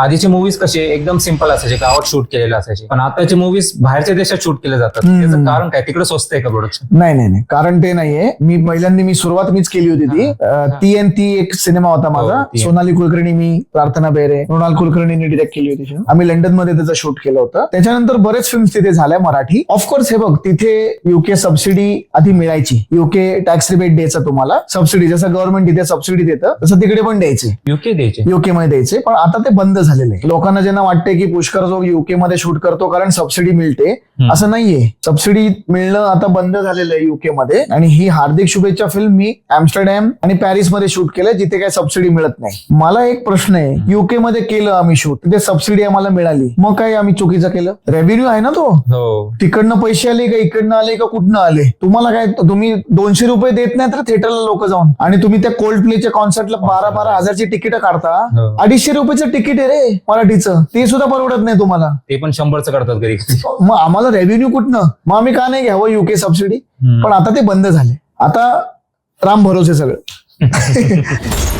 आधीचे मूवीज कसे एकदम सिंपल असायचे गावात शूट केलेले असायचे. पण आताचे मूवीज बाहेरच्या देशात शूट केले जातात. हम्म. त्याचं कारण काय? तिकडे स्वस्त आहे का प्रोडक्शन नाही नाही नाही. कारण ते नाहीये. मी पहिल्यांदा मी सुरुवात मीच केली होती ती. अं, ती आणि ती एक सिनेमा होता माझा. हो, ती. सोनाली कुलकर्णी मी प्रार्थना बेरे. मृणाल कुलकर्णींनी डिरेक्ट केली होती film. आम्ही लंडनमध्ये त्याचं शूट केलं होतं. त्याच्यानंतर बरेच फिल्म्स तिथे झाल्या मराठी. ऑफकोर्स हे बघ तिथे युके सबसिडी आधी मिळायची. युके टॅक्स रिबेट द्यायचं तुम्हाला. सबसिडी जसं गव्हर्नमेंट तिथे सबसिडी देतं तसं तिकडे पण द्यायचे. युके द्यायचे? युके मध्ये द्यायचे. पण आता ते बंद झालेलं आहे. लोकांना ज्यांना वाटते की पुष्कर जो युके मध्ये शूट करतो कारण सबसिडी मिळते असं नाहीये. सबसिडी मिळणं आता बंद झालेलं आहे युके मध्ये. आणि ही हार्दिक शुभेच्छा फिल्म मी एम्स्टरडॅम आणि पॅरिसमध्ये शूट केलंय जिथे काही सबसिडी मिळत नाही. मला एक प्रश्न आहे. युके मध्ये केलं आम्ही शूट तिथे सबसिडी आम्हाला मिळाली. मग काय आम्ही चुकीचं केलं? रेव्हेन्यू आहे ना तो? हो. तिकडनं पैसे आले का इकडनं आले का कुठनं आले? तुम्हाला काय तुम्ही दोनशे रुपये देत नाही तर थिएटरला लोक जाऊन. आणि तुम्ही त्या कोल्ड प्लेच्या कॉन्सर्टला बारा बारा हजारची तिकीट काढता. हो. अडीचशे रुपयाचं तिकीट आहे रे मराठीचं. ते सुद्धा परवडत नाही तुम्हाला. ते पण शंभरचं करतात घरी. मग आम्हाला रेव्हेन्यू कुठनं? मग आम्ही का नाही घ्यावं युके सबसिडी. पण आता ते बंद झाले. आता राम भरोसे सगळं.